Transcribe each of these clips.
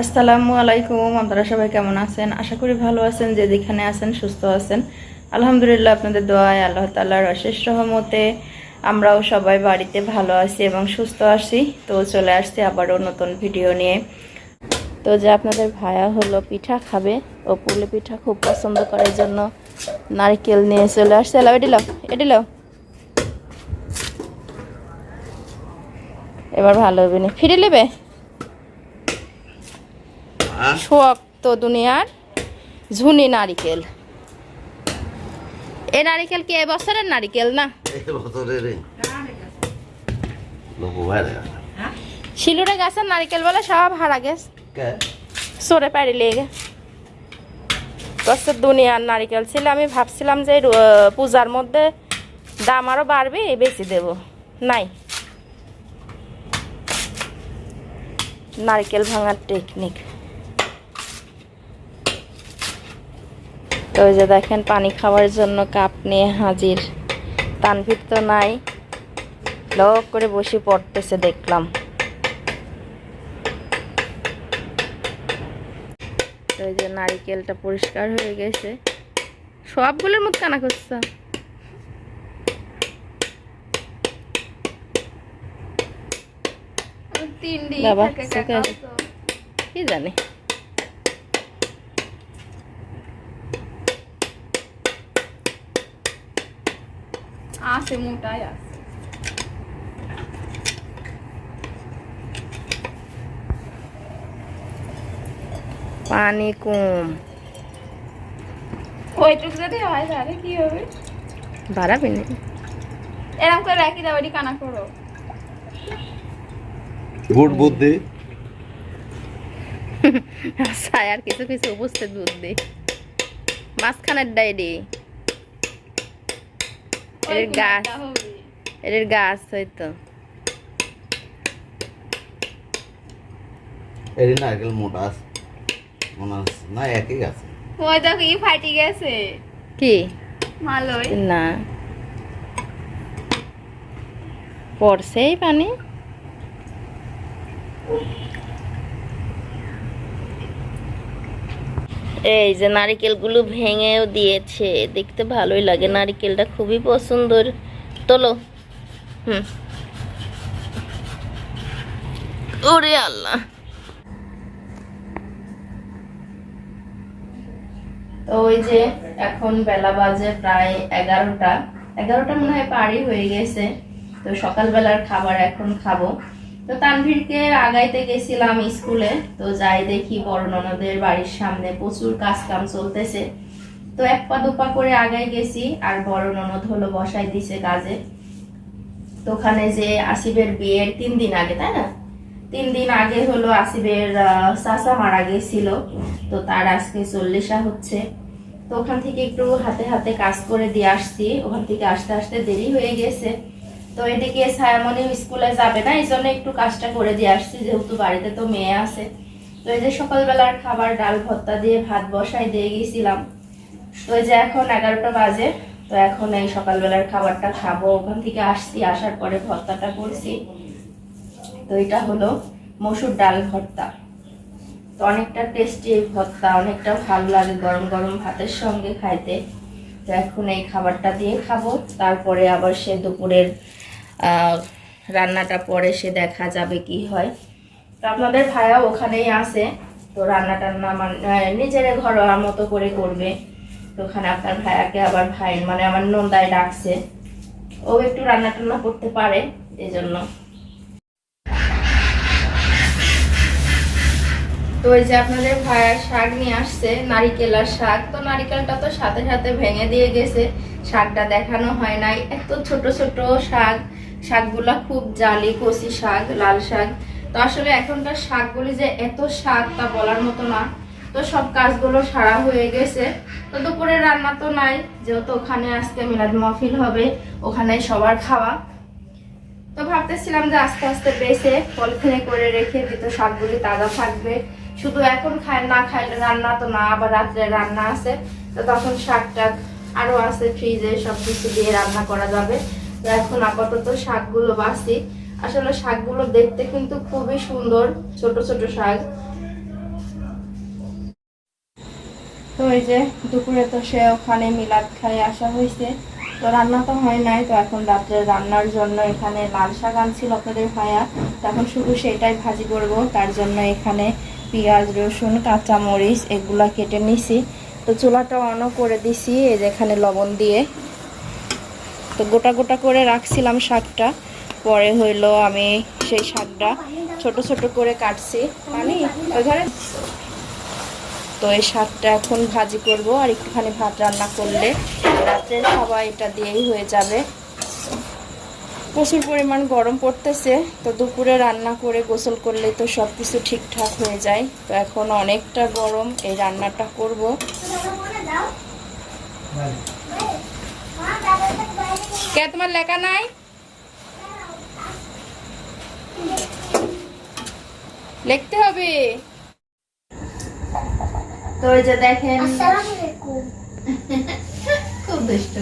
আসসালামু আলাইকুম, আপনারা সবাই কেমন আছেন? আশা করি ভালো আছেন, যে যেখানে আছেন, সুস্থ আছেন। আলহামদুলিল্লাহ, আপনাদের দোয়ায় আল্লাহ তাল্লাহর অশেষ রহমতে আমরাও সবাই বাড়িতে ভালো আছি এবং সুস্থ আছি। তো চলে আসছি আবারও নতুন ভিডিও নিয়ে। তো যে আপনাদের ভায়া হলো পিঠা খাবে, ও পুলি পিঠা খুব পছন্দ করার জন্য নারকেল নিয়ে চলে আসছে। এলাও, এটি লাও এটি লাও এবার ভালো হবে না। ফিরে নেবে? শক্ত দুনিয়ার ঝুনি নারিকেল। এ নারিকেল কি এবছরের নারিকেল না? বাইরে শিলুরে গাছের নারিকেল বলে সব হারা গেছে। কে? সরে পারি লেগে গাছের দুনিয়ার নারিকেল ছিল আমি ভাবছিলাম যে পূজার মধ্যে দাম আরও বাড়বে বেশি দেব। নাই। নারকেল ভাঙার টেকনিক তো ওই যে দেখেন পানি খাওয়ার জন্য কাপ নিয়ে হাজির। তানভীর তো নাই। লক করে বসে পড়তেছে দেখলাম। তো এই যে নারিকেলটা পরিষ্কার হয়ে গেছে। সবগুলোর মতো কানা করছে। কি জানি? আছে মোটাই আছে। পানি কম। ওইটুক যদি হয় তাহলে কি হবে? বাড়াবি না? এরকম করে রাখি ওটি কানা করো। গুড বুদ্ধি। ছায়ার কিছু কিছু উপস্থিত বুদ্ধি। মাঝখানের ডাইডি। ওই এর গাছ। এর গাছ হয়তো এর নারকেল মোটা আছে মনে আছে না একই আছে ওই দেখো কি ফাটি গেছে কি মালই না পড়ছেই পানি এই যে নারিকেলগুলো ভেঙেও দিয়েছে, দেখতে ভালোই লাগে, নারিকেলটা খুবই পছন্দর। তোলো। হুম। ওরে আল্লাহ। তো ওই যে এখন বেলা বাজে প্রায় এগারোটা এগারোটা মনে হয় পারই হয়ে গেছে। তো সকালবেলার খাবার এখন খাব। তো তানভীরকে আগাইতে গেছিলাম স্কুলে। তো যাই দেখি বড় বাড়ির সামনে প্রচুর কাজ কাম চলতেছে। তো এক পা দুপা করে আগাই গেছি আর বড় ননদ হলো বসাই দিছে কাজে। তো ওখানে যে আসিফের বিয়ের তিন দিন আগে তাই না? তিন দিন আগে হলো আসিফের আহ, চাচা মারা গেছিল। তো তার আজকে চল্লিশা হচ্ছে। তো ওখান থেকে একটু হাতে হাতে কাজ করে দিয়ে আসছি। ওখান থেকে আসতে আসতে দেরি হয়ে গেছে। তো এদিকে ছায়ামণি স্কুলে যাবে না? এই জন্য একটু কাজটা করে দিয়ে আসছি, যেহেতু বাড়িতে তো মেয়ে আছে। তো এই যে সকালবেলার খাবার, ডাল ভর্তা দিয়ে ভাত বসাই দিয়ে গেছিলাম। তো এই যে এখন এগারোটা বাজে, তো এখন এই সকালবেলার খাবারটা খাব। ওখান থেকে আসছি, আসার পরে ভর্তাটা করছি। তো এটা হলো মসুর ডাল ভর্তা। তো অনেকটা টেস্টি এই ভর্তা, অনেকটা ভালো লাগে গরম গরম ভাতের সঙ্গে খাইতে। তো এখন এই খাবারটা দিয়ে খাব, তারপরে আবার সে দুপুরের রান্নাটা পরে সে দেখা যাবে কি হয়। তো আপনাদের ভাইয়া ওখানেই আছে। তো রান্না টান্না মানে নিজের ঘরোয়া মতো করে করবে। তো ওখানে আপনার ভাইয়াকে আবার ভাই মানে আমার নন্দায় ডাকছে। ও একটু রান্না টান্না করতে পারে এই জন্য তো ওই যে আপনাদের ভাইয়ার শাক নিয়ে আসছে নারিকেল আর শাক। তো নারিকেলটা তো সাথে সাথে ভেঙে দিয়ে গেছে। শাকটা দেখানো হয় নাই। এত ছোট ছোট শাক। শাকগুলা খুব জালি, কচি শাক, লাল শাক। তো আসলে এখনকার শাকগুলি যে এত শাক তা বলার মতো না। তো সব কাজগুলো সারা হয়ে গেছে। তো দুপুরে রান্না তো নাই, যেহেতু ওখানে আজকে মিলাদ মহফিল হবে ওখানে সবার খাওয়া। তো ভাবতেছিলাম যে আস্তে আস্তে বেছে পলিথিনে করে রেখে দিত, শাকগুলি তাজা থাকবে। শুধু এখন খায়, না খাইলে রান্না তো না, আবার রাত্রে রান্না আছে। তো তখন শাক টাক আরও আছে, ফ্রিজে সব কিছু দিয়ে রান্না করা যাবে। এখন আপাতত শাকগুলো বাছি আসলে শাকগুলো দেখতে কিন্তু খুবই সুন্দর, ছোট ছোট শাক। তো এই যে দুপুরে তো সে ওখানে মিলাদ খাই আসা হয়েছে। তো রান্না তো হয় নাই, তো এখন রাত্রে রান্নার জন্য এখানে লাল শাক আনছিল আপনাদের ভাইয়া। তখন শুধু সেটাই ভাজি করব, তার জন্য এখানে পেঁয়াজ, রসুন কাঁচা মরিচ এগুলা কেটে নিছি। তো চুলাটা অনও করে দিছি, এই যে এখানে লবণ দিয়ে। তো গোটা গোটা করে রাখছিলাম শাকটা। পরে হইল আমি সেই শাকটা ছোট ছোট করে কাটছি। পানি? ওই ঘরে? তো এই শাকটা এখন ভাজি করব আর একটুখানি ভাত রান্না করলে রাত্রের খাবার এটা দিয়েই হয়ে যাবে। প্রচুর পরিমাণ গরম পড়তেছে, তো দুপুরে রান্না করে গোসল করলে তো সব কিছু ঠিকঠাক হয়ে যায়। তো এখন অনেকটা গরম, এই রান্নাটা করব। কে তোমার লেখা নাই? লিখতে হবে। তো এই যে দেখেন খুব দুষ্ট।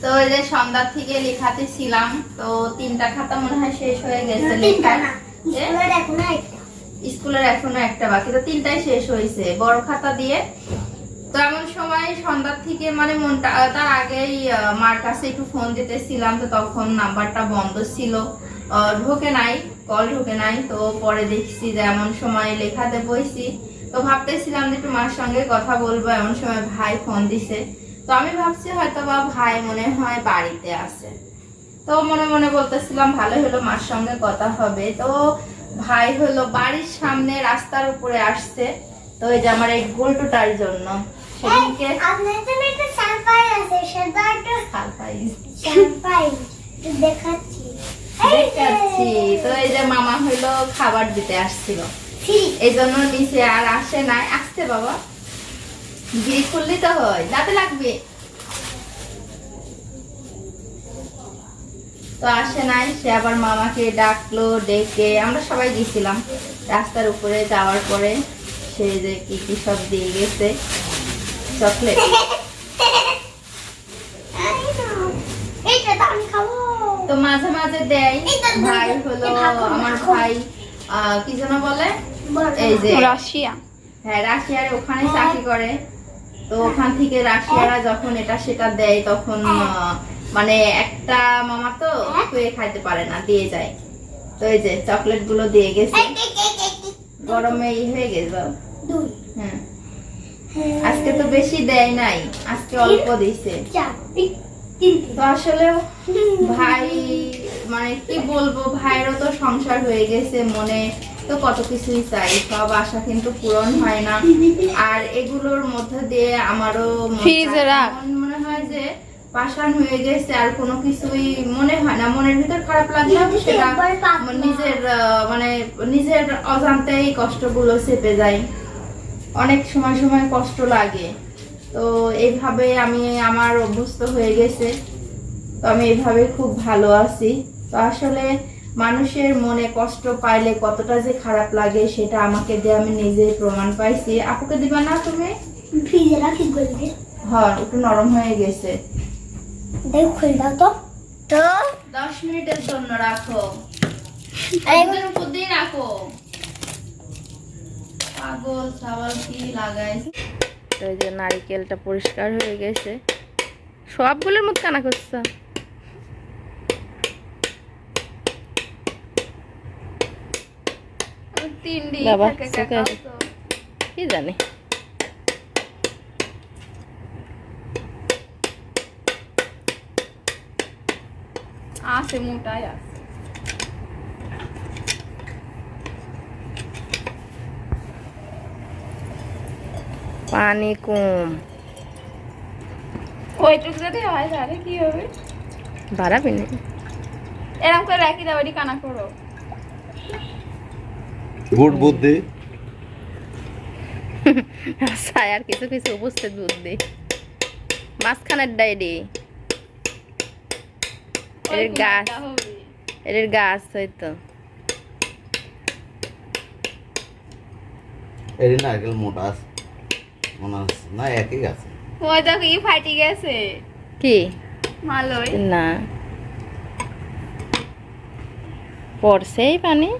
তো ওই যে সন্ধ্যা থেকে লেখাতে ছিলাম তো তিনটা খাতা মনে হয় শেষ হয়ে গেছে লেখা স্কুলের এখনও একটা বাকি তো তিনটাই শেষ হয়েছে। বড় খাতা দিয়ে তো এমন সময় সন্ধ্যার থেকে মানে মনটা তার আগেই মার কাছে একটু ফোন দিতেছিলাম, তো তখন নাম্বারটা বন্ধ ছিল। ঢোকে নাই কল ঢোকে নাই, তো পরে দেখছি যে এমন সময় লেখাতে বইছি। তো ভাবতেছিলাম যে একটু মার সঙ্গে কথা বলব, এমন সময় ভাই ফোন দিছে। তো আমি ভাবছি হয়তো বা ভাই মনে হয় বাড়িতে আছে। তো মনে মনে বলতেছিলাম ভালো হলো, মার সঙ্গে কথা হবে। তো ভাই হলো বাড়ির সামনে রাস্তার উপরে আসছে। তো এই যে আমার এই গোলটুটার জন্য। সেদিনকে আপনার জন্য একটা সারপ্রাইজ আছে সেটা একটা সারপ্রাইজ সারপ্রাইজ দেখাচ্ছি দেখাচ্ছি। তো এই যে মামা হইল খাবার দিতে আসছিল। এই জন্য নিচে আর আসে নাই। আসতে বাবা। খুললি তো হয়। দাঁতে লাগবে। তো আসে নাই। সে আবার মামাকে ডাকলো ডেকে। আমরা সবাই গেছিলাম। রাস্তার উপরে যাওয়ার পরে সে যে কি কি সব দিয়ে গেছে। চকলেট। তো মাঝে মাঝে দেয়। ভাই হলো আমার ভাই কি যেন বলে? এই যে রাশিয়া। হ্যাঁ রাশিয়ার ওখানে চাকরি করে। তো ওখান থেকে রাশিয়ারা যখন এটা সেটা দেয় তখন আহ, মানে একটা মামা তো খুয়ে খাইতে পারে না দিয়ে যায়। তো এই যে চকলেটগুলো দিয়ে গেছে। গরমে ই হয়ে গেছে। হ্যাঁ। আজকে তো বেশি দেয় নাই আজকে অল্প দিছে। তো আসলে ভাই মানে কি বলব ভাইয়েরও তো সংসার হয়ে গেছে মনে তো কত কিছুই চাই সব আশা কিন্তু পূরণ হয় না। আর এগুলোর মধ্যে দিয়ে আমারও মনে হয় যে পাষাণ হয়ে গেছে আর কোনো কিছুই মনে হয় না। মনের ভিতর খারাপ লাগলেও সেটা নিজের আহ, মানে নিজের অজান্তেই কষ্টগুলো চেপে যায় অনেক সময় সময় কষ্ট লাগে। তো এইভাবে আমি আমার অভ্যস্ত হয়ে গেছে। তো আমি এইভাবে খুব ভালো আছি। তো আসলে মানুষের মনে কষ্ট পাইলে কতটা যে খারাপ লাগে সেটা আমাকে দিয়ে আমি নিজেই প্রমাণ পাইছি। আপুকে দিবা না তুমি? ফ্রিজে রাখি বলবে হ্যাঁ একটু নরম হয়ে গেছে। দেখ খুলে দাও তো। তো দশ মিনিটের জন্য রাখো। আর একদিন উপর দিয়ে রাখো। পাগল সাবাল কি লাগাই তো এই যে নারিকেলটা পরিষ্কার হয়ে গেছে। সবগুলোর মধ্যে কানা করছ। আসে। কি জানি? আছে মোটাই আছে। পানি কম। ওইটুকু যদি হয় তাহলে কি হবে? বাড়াবি না এরকম করে রাখি দাও ওটি কানা করো। গুড বুদ্ধি। আর কিছু কিছু উপস্থিত বুদ্ধি। মাঝখানের ডাইডি এর গাছ। এর গাছ হয়তো এর নারকেল মোটা আছে। মনে হচ্ছে। না একই আছে। ওই দেখো ই ফাটি গেছে। কি? মালই না। পড়ছেই পানি?